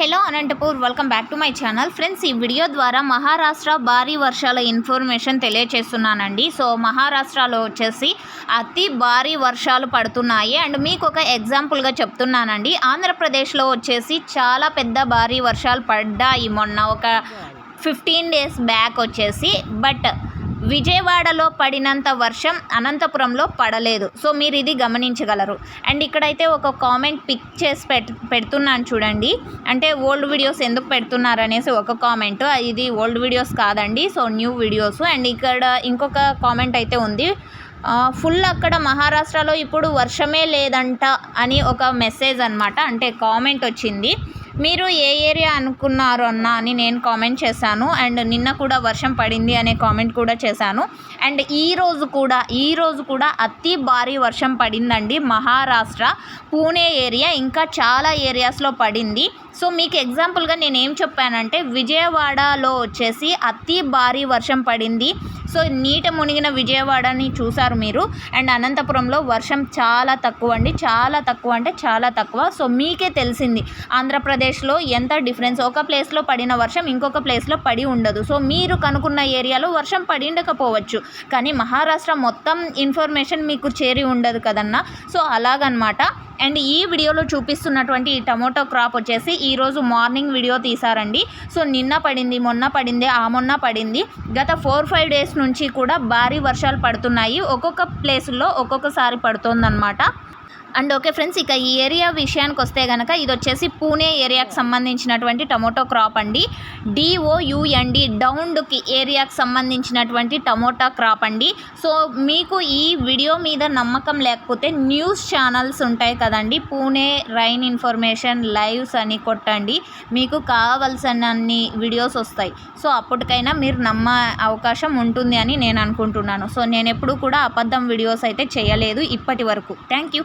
Hello Anantapur welcome back to my channel friends ఈ video ద్వారా మహారాష్ట్ర భారీ వర్షాల ఇన్ఫర్మేషన్ తెలియచేస్తున్నానండి. సో మహారాష్ట్రలో వచ్చేసి అతి భారీ వర్షాలు పడుతున్నాయి. అండ్ మీకు ఒక ఎగ్జాంపుల్గా చెప్తున్నానండి. ఆంధ్రప్రదేశ్లో వచ్చేసి చాలా పెద్ద భారీ వర్షాలు పడ్డాయి. మొన్న ఒక ఫిఫ్టీన్ డేస్ బ్యాక్ వచ్చేసి. బట్ విజయవాడలో పడినంత వర్షం అనంతపురంలో పడలేదు. సో మీరు ఇది గమనించగలరు. అండ్ ఇక్కడైతే ఒక కామెంట్ పిక్ చేసి పెట్ పెడుతున్నాను చూడండి. అంటే ఓల్డ్ వీడియోస్ ఎందుకు పెడుతున్నారు అనేసి ఒక కామెంట్. ఇది ఓల్డ్ వీడియోస్ కాదండి. So new videos. అండ్ ఇక్కడ ఇంకొక కామెంట్ అయితే ఉంది. ఫుల్ అక్కడ మహారాష్ట్రలో ఇప్పుడు వర్షమే లేదంట అని ఒక మెసేజ్ అనమాట అంటే కామెంట్ వచ్చింది. మీరు ఏ ఏరియా అనుకున్నారు అన్న అని నేను కామెంట్ చేశాను. అండ్ నిన్న కూడా వర్షం పడింది అనే కామెంట్ కూడా చేశాను. అండ్ ఈ రోజు కూడా ఈ రోజు కూడా అతి భారీ వర్షం పడిందండి. మహారాష్ట్ర పూణే ఏరియా ఇంకా చాలా ఏరియాస్లో పడింది. సో మీకు ఎగ్జాంపుల్గా నేను ఏం చెప్పానంటే విజయవాడలో వచ్చేసి అతి భారీ వర్షం పడింది. సో నీట మునిగిన విజయవాడని చూసారు మీరు. అండ్ అనంతపురంలో వర్షం చాలా తక్కువ అండి. చాలా తక్కువ అంటే చాలా తక్కువ. సో మీకే తెలిసింది ఆంధ్రప్రదేశ్లో ఎంత డిఫరెన్స్. ఒక ప్లేస్లో పడిన వర్షం ఇంకొక ప్లేస్లో పడి ఉండదు. సో మీరు కనుక్కున్న ఏరియాలో వర్షం పడి ఉండకపోవచ్చు. కానీ మహారాష్ట్ర మొత్తం ఇన్ఫర్మేషన్ మీకు చేరి ఉండదు కదన్నా. సో అలాగనమాట. అండ్ ఈ వీడియోలో చూపిస్తున్నటువంటి ఈ టమోటో క్రాప్ వచ్చేసి ఈరోజు మార్నింగ్ వీడియో తీసారండి సో నిన్న పడింది మొన్న పడింది ఆ మొన్న పడింది. గత ఫోర్ ఫైవ్ డేస్ నుంచి కూడా భారీ వర్షాలు పడుతున్నాయి. ఒక్కొక్క ప్లేసుల్లో ఒక్కొక్కసారి పడుతుందన్నమాట. అండ్ ఓకే ఫ్రెండ్స్ ఇక ఈ ఏరియా విషయానికి వస్తే కనుక ఇది వచ్చేసి పూణే ఏరియాకి సంబంధించినటువంటి టమోటో క్రాప్ అండి. డిఓయుఎన్డి డౌన్డ్కి ఏరియాకి సంబంధించినటువంటి టమోటా క్రాప్ అండి. సో మీకు ఈ వీడియో మీద నమ్మకం లేకపోతే న్యూస్ ఛానల్స్ ఉంటాయి కదండి. పూణే రైన్ ఇన్ఫర్మేషన్ లైవ్స్ అని కొట్టండి. మీకు కావలసినన్ని వీడియోస్ వస్తాయి. సో అప్పటికైనా మీరు నమ్మ అవకాశం ఉంటుంది అని నేను అనుకుంటున్నాను. సో నేను ఎప్పుడూ కూడా అబద్ధం వీడియోస్ అయితే చేయలేదు ఇప్పటి వరకు. Thank you.